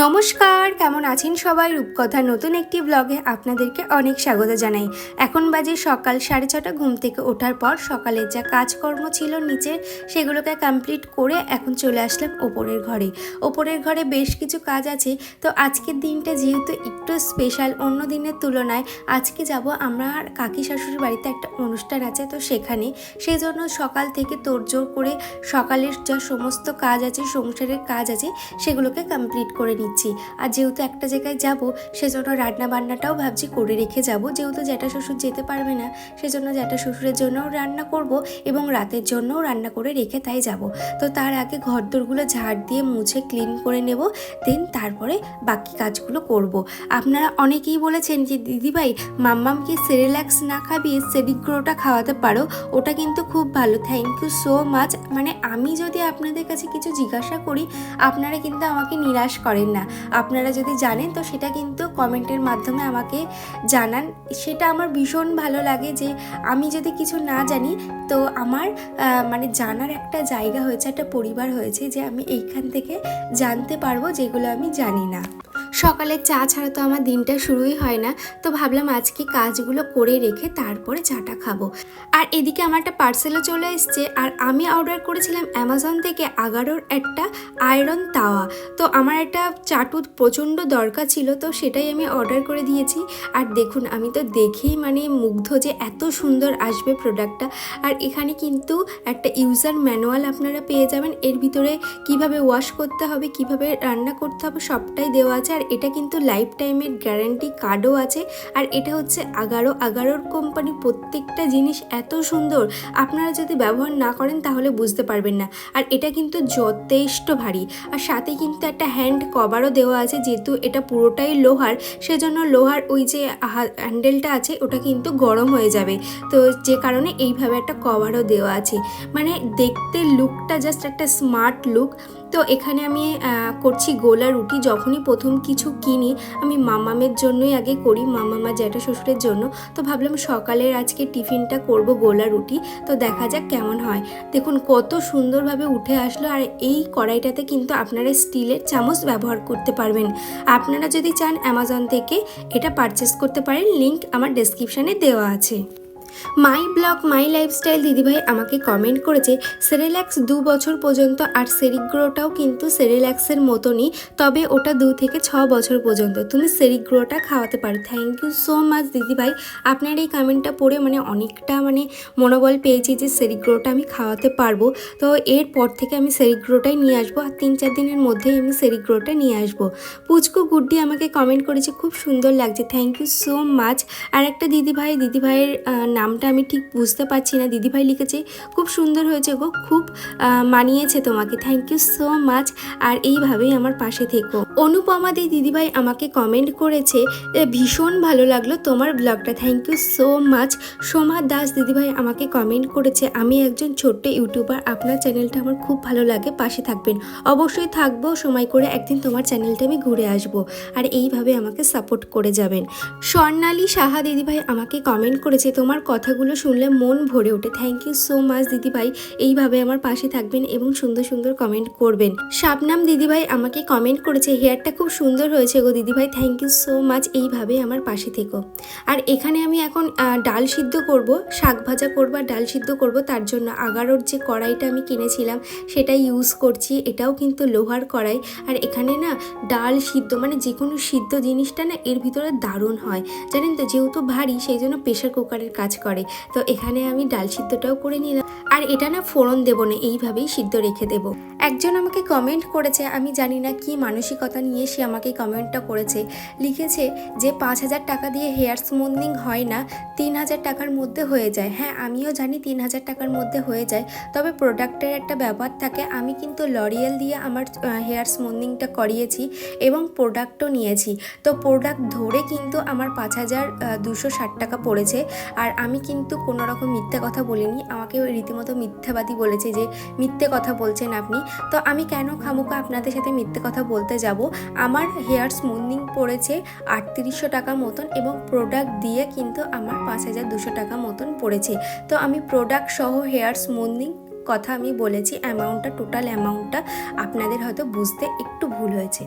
নমস্কার, কেমন আছেন সবাই? রূপকথার নতুন একটি ব্লগে আপনাদেরকে অনেক স্বাগত জানাই। এখন বাজে সকাল সাড়ে ছটা, ঘুম থেকে ওঠার পর সকালের যা কাজকর্ম ছিল নিচে, সেগুলোকে কমপ্লিট করে এখন চলে আসলাম ওপরের ঘরে। ওপরের ঘরে বেশ কিছু কাজ আছে, তো আজকের দিনটা যেহেতু একটু স্পেশাল অন্য দিনের তুলনায় আজকে যাব আমরা কাকি শাশুড়ির বাড়িতে একটা অনুষ্ঠান আছে, তো সেখানে। সেই জন্য সকাল থেকে তোড়জোড় করে সকালের যা সমস্ত কাজ আছে, সংসারের কাজ আছে, সেগুলোকে কমপ্লিট করে নিচ্ছি। আর যেহেতু একটা জায়গায় যাব, সেজন্য রান্না বান্নাটাও ভাবছি করে রেখে যাব। যেহেতু জ্যাঠা শ্বশুর যেতে পারবে না, সেজন্য জ্যাঠা শ্বশুরের জন্যও রান্না করব এবং রাতের জন্যও রান্না করে রেখে তাই যাব। তো তার আগে ঘরদোরগুলো ঝাড় দিয়ে মুছে ক্লিন করে নেব, দেন তারপরে বাকি কাজগুলো করব। আপনারা অনেকেই বলেছেন যে, দিদিভাই, মাম্মামকে সেরেল্যাক্স না খাবিয়ে সেরিগ্রোটা খাওয়াতে পারো, ওটা কিন্তু খুব ভালো। থ্যাংক ইউ সো মাচ মানে আমি যদি আপনাদের কাছে কিছু জিজ্ঞাসা করি, আপনারা কিন্তু আমাকে নিরাশ করেন না। আপনারা যদি জানেন, তো সেটা কিন্তু কমেন্টের মাধ্যমে আমাকে জানান। সেটা আমার ভীষণ ভালো লাগে যে আমি যদি কিছু না জানি, তো আমার মানে জানার একটা জায়গা হয়েছে, একটা পরিবার হয়েছে যে আমি এইখান থেকে জানতে পারব যেগুলো আমি জানি না। সকালে চা ছাড়া তো আমার দিনটা শুরুই হয় না, তো ভাবলাম আজকে কাজগুলো করে রেখে তারপরে চাটা খাব। আর এদিকে আমার একটা পার্সেলও চলে এসছে, আর আমি অর্ডার করেছিলাম অ্যামাজন থেকে আগারোর একটা আয়রন তাওয়া। তো আমার একটা চাটু প্রচণ্ড দরকার ছিল, তো সেটাই আমি অর্ডার করে দিয়েছি। আর দেখুন, আমি তো দেখেই মানে মুগ্ধ যে এত সুন্দর আসবে প্রোডাক্টটা আর এখানে কিন্তু একটা ইউজার ম্যানুয়াল আপনারা পেয়ে যাবেন। এর ভিতরে কীভাবে ওয়াশ করতে হবে, কীভাবে রান্না করতে হবে, সবটাই দেওয়া আছে। আর এটা কিন্তু লাইফ টাইমের গ্যারান্টি কার্ডও আছে। আর এটা হচ্ছে আগারো আগারোর কোম্পানি প্রত্যেকটা জিনিস এত সুন্দর, আপনারা যদি ব্যবহার না করেন তাহলে বুঝতে পারবেন না। আর এটা কিন্তু যথেষ্ট ভারী। আর সাথে কিন্তু একটা হ্যান্ড কভারও দেওয়া আছে, যেহেতু এটা পুরোটাই লোহার, সেজন্য লোহার ওই যে হ্যান্ডেলটা আছে, ওটা কিন্তু গরম হয়ে যাবে। তো যে কারণে এইভাবে একটা কভারও দেওয়া আছে। মানে দেখতে লুকটা জাস্ট একটা স্মার্ট লুক তো এখানে আমি করছি গোলা রুটি। যখনই প্রথম কিছু কিনি, আমি মামামের জন্যই আগে করি, মামামা জ্যাঠা শ্বশুরের জন্য। তো ভাবলাম সকালের আজকে টিফিনটা করব গোলা রুটি। তো দেখা যাক কেমন হয়। দেখুন, কত সুন্দরভাবে উঠে আসলো। আর এই কড়াইটাতে কিন্তু আপনারা স্টিলের চামচ ব্যবহার করতে পারবেন। আপনারা যদি চান অ্যামাজন থেকে এটা পারচেস করতে পারেন। লিংক আমার ডেসক্রিপশানে দেওয়া আছে। মাই ব্লগ মাই লাইফস্টাইল দিদিভাই আমাকে কমেন্ট করেছে সেরেল্যাক্স দু বছর পর্যন্ত আর সেরিগ্রোটাও কিন্তু সেরেল্যাক্সের মতনই তবে ওটা দু থেকে ছ বছর পর্যন্ত। তুমি সেরিগ্রোটা খাওয়াতে পারো। থ্যাংক ইউ সো মাচ দিদিভাই। আপনার এই কমেন্টটা পড়ে মানে অনেকটা মানে মনোবল পেয়েছি যে সেরিগ্রোটা আমি খাওয়াতে পারব। তো এরপর থেকে আমি সেরিগ্রোটাই নিয়ে আসব আর তিন চার দিনের মধ্যেই আমি সেরিগ্রোটা নিয়ে আসব। পুচকু গুড্ডি আমাকে কমেন্ট করেছে খুব সুন্দর লাগছে। থ্যাংক ইউ সো মাচ আর একটা দিদিভাই দিদিভাইয়ের আহ, নামটা আমি ঠিক বুঝতে পারছি না। দিদিভাই লিখেছে, খুব সুন্দর হয়েছে গো, খুব মানিয়েছে তোমাকে। থ্যাংক ইউ সো মাচ আর এইভাবেই আমার পাশে থেকো। অনুপমা দি দিদিভাই আমাকে কমেন্ট করেছে ভীষণ ভালো লাগল তোমার ব্লগটা thank you so much Soma Das দিদিভাই আমাকে কমেন্ট করেছে, আমি একজন ছোট্ট ইউটিউবার, আপনার চ্যানেলটা আমার খুব ভালো লাগে, পাশে থাকবেন। অবশ্যই থাকব, সময় করে একদিন তোমার চ্যানেলটা আমি ঘুরে আসব। আর এইভাবে আমাকে সাপোর্ট করে যাবেন। স্বর্ণালী সাহা দিদিভাই আমাকে কমেন্ট করেছে, তোমার কথাগুলো শুনলে মন ভরে ওঠে থ্যাংক ইউ সো মাচ দিদিভাই। এইভাবে আমার পাশে থাকবেন এবং সুন্দর সুন্দর কমেন্ট করবেন। শাবনাম দিদিভাই আমাকে কমেন্ট করেছে হেয়ারটা খুব সুন্দর হয়েছে গো দিদিভাই। থ্যাংক ইউ সো মাচ এইভাবে আমার পাশে থেকো। আর এখানে আমি এখন ডাল সিদ্ধ করব, শাক ভাজা করব আর ডাল সিদ্ধ করব। তার জন্য আগারোর যে কড়াইটা আমি কিনেছিলাম সেটাই ইউজ করছি। এটাও কিন্তু লোহার কড়াই। আর এখানে না, ডাল সিদ্ধ মানে যে কোনো সিদ্ধ জিনিসটা না এর ভিতরে দারুণ হয়। জানেন তো, যেহেতু ভারী, সেই জন্য প্রেশার কুকারের কাজ করে। তো এখানে আমি ডাল সিদ্ধটাও করে নিলাম। আর এটা না ফোড়ন দেবো না, এইভাবেই সিদ্ধ রেখে দেবো। একজন আমাকে কমেন্ট করেছে, আমি জানি না কি মানসিকতা নিয়ে সে আমাকে কমেন্টটা করেছে। লিখেছে যে, পাঁচ হাজার টাকা দিয়ে হেয়ার স্মুথনিং হয় না, তিন হাজার টাকার মধ্যে হয়ে যায়। হ্যাঁ আমিও জানি তিন হাজার টাকার মধ্যে হয়ে যায়, তবে প্রোডাক্টের একটা ব্যাপার থাকে, আমি কিন্তু লরিয়াল দিয়ে আমার হেয়ার স্মুথনিংটা করিয়েছি এবং প্রোডাক্টও নিয়েছি। তো প্রোডাক্ট ধরে কিন্তু আমার পাঁচ হাজার দুশো ষাট টাকা পড়েছে। আর আমি কিন্তু কোনো রকম মিথ্যে কথা বলিনি, আমাকে রীতিমতো মিথ্যাবাদী বলেছে যে, মিথ্যে কথা বলছেন আপনি। তো আমি কেন খামোকা আপনাদের সাথে মিথ্যে কথা বলতে যাব? আমার হেয়ার স্মুথনিং পড়েছে আটত্রিশশো টাকা মতন এবং প্রোডাক্ট দিয়ে কিন্তু আমার পাঁচ হাজার দুশো টাকা মতন পড়েছে। তো আমি প্রোডাক্ট সহ হেয়ার স্মুথনিং কথা আমি বলেছি অ্যামাউন্টটা টোটাল অ্যামাউন্টটা আপনাদের হয়তো বুঝতে একটু ভুল হয়েছে।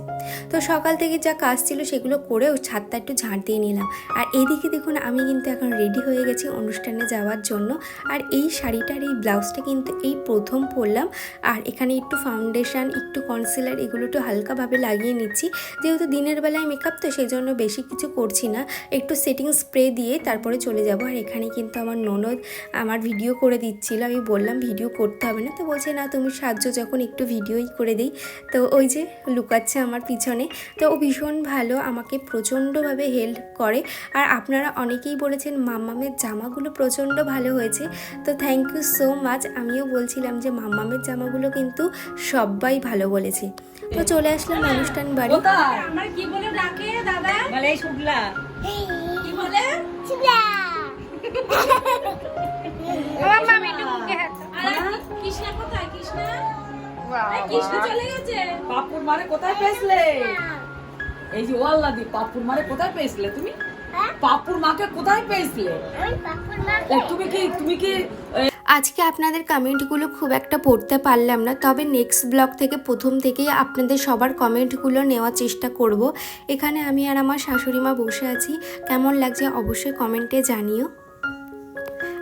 তো সকাল থেকে যা কাজ ছিল সেগুলো করেও ছাদটা একটু ঝাঁট দিয়ে নিলাম। আর এইদিকে দেখুন, আমি কিন্তু এখন রেডি হয়ে গেছি অনুষ্ঠানে যাওয়ার জন্য। আর এই শাড়িটার এই ব্লাউজটা কিন্তু এই প্রথম পরলাম। আর এখানে একটু ফাউন্ডেশন একটু কনসিলার এগুলো একটু হালকাভাবে লাগিয়ে নিচ্ছি। যেহেতু দিনের বেলায় মেকআপ তো সেই জন্য বেশি কিছু করছি না। একটু সেটিং স্প্রে দিয়ে তারপরে চলে যাব। আর এখানে কিন্তু আমার ননদ আমার ভিডিও করে দিচ্ছিল। আমি বললাম ভিডিও করতে হবে না। তো বলছে না তুমি সাহায্য যখন একটু ভিডিওই করে দিই। তো ওই যে লুকাচ্ছে আমার পিছনে। তো ও ভীষণ ভালো আমাকে প্রচণ্ডভাবে হেল্প করে। আর আপনারা অনেকেই বলেছেন মাম্মামের জামাগুলো প্রচণ্ড ভালো হয়েছে। তো থ্যাংক ইউ সো মাচ আমিও বলছিলাম যে মাম্মামের জামাগুলো কিন্তু সবাই ভালো বলেছে। তো চলে আসলাম অনুষ্ঠান বাড়ি। কি বলে ডাকে দাদা? বলে এই কি বলে? আমার মামি একটু মুখে হাত কৃষ্ণা কোথায়? কৃষ্ণা? এই কৃষ্ণ চলে গেছে। পাপুর মারে কোথায় পেয়েছিলে? এই যে পাপুর মারে কোথায় পেয়েছিলে তুমি? পাপুর মাকে কোথায় পেয়েছিলে? তুমি কি তুমি কি আজকে আপনাদের কমেন্টগুলো খুব একটা পড়তে পারলাম না তবে নেক্সট ব্লগ থেকে প্রথম থেকেই আপনাদের সবার কমেন্টগুলো নেওয়ার চেষ্টা করব। এখানে আমি আর আমার শাশুড়ি মা বসে আছি। কেমন লাগছে অবশ্যই কমেন্টে জানিও।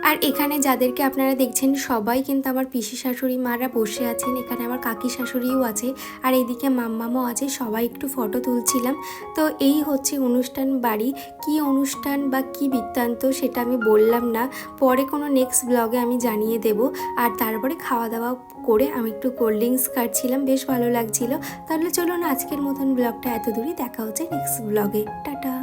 আর এখানে যাদেরকে আপনারা দেখছেন, সবাই কিন্তু আমার পিসি শাশুড়ি মারা বসে আছেন, এখানে আমার কাকি শাশুড়িও আছে, আর এইদিকে মাম্মামও আছে, সবাই একটু ফটো তুলছিলাম। তো এই হচ্ছে অনুষ্ঠান বাড়ি, কি অনুষ্ঠান বা কি বৃত্তান্ত সেটা আমি বললাম না, পরে কোনো নেক্সট ব্লগে আমি জানিয়ে দেব। আর তারপরে খাওয়া দাওয়া করে আমি একটু কোল্ড ড্রিঙ্কস কাটছিলাম, বেশ ভালো লাগছিল। তাহলে চলুন আজকের মতন ব্লগটা এত দূরই দেখা হচ্ছে নেক্সট ব্লগে টাটা।